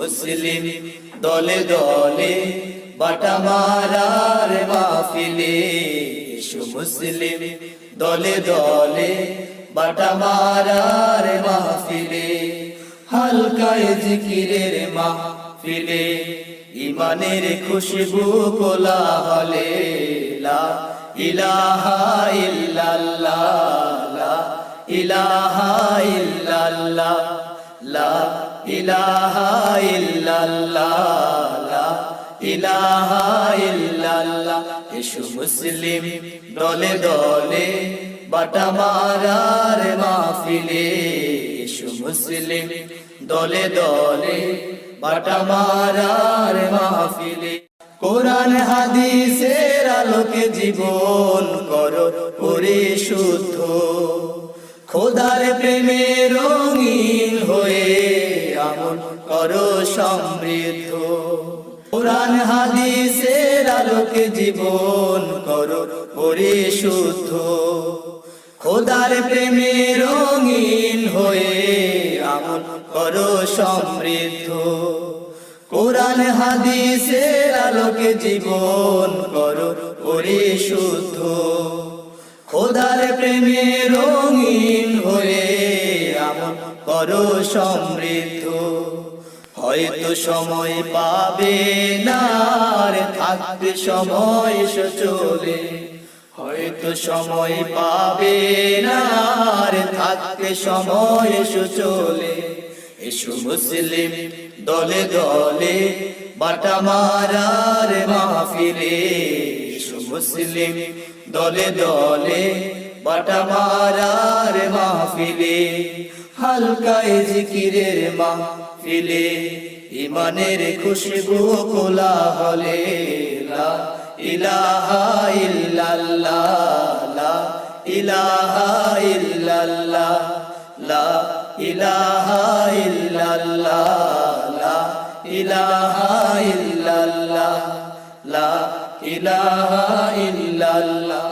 মুসলিম দলে দলে বাটা মারার মাহফিলে এসো মুসলিম দলে দলে বাটা মারার মাহফিলে, হালকায় জিকিরের মাহফিলে ইমানের খুশবু কোলা হলে লা ইলাহা ইল্লাল্লাহ, লা ইলাহা ইল্লাল্লাহ। মুসলিম দলে দলে বাটা মারার মাহফিলে। এসো মুসলিম দলে দলে বাটা মারার মাহফিলে। কোরআন হাদিসের আলোকে জীবন করো ওরে শুদ্ধ খোদার প্রেমে রঙিন করো সমৃদ্ধ। কোরআন হাদিসের আলোকে জীবন করো ওরে শুদ্ধ খোদার প্রেমে রঙিন হয়ে আমন করো সমৃদ্ধ। কোরআন হাদিসের আলোকে জীবন করো ওরে শুদ্ধ খোদার প্রেমে রঙিন হয়ে করো সমৃদ্ধ। হয়তো সময় পাবে না থাকবে সময় চলে হয়তো সময় পাবে না থাকবে সময় চলে এসো মুসলিম দলে দলে, বাটা মারার মাহফিলে। এসো মুসলিম দলে দলে, বাটা মারার মাহফিলে। হালকায় জিকিরের মাহফিলে ইমানের খুশবু কোলা হলে ইলাহা ইল্লাল্লাহ ইলাহা ইল্লাল্লাহ, লা ইলাহা ইল্লাল্লাহ ইলাহা ইল্লাল্লাহ, লা ইলাহা ইল্লাল্লাহ।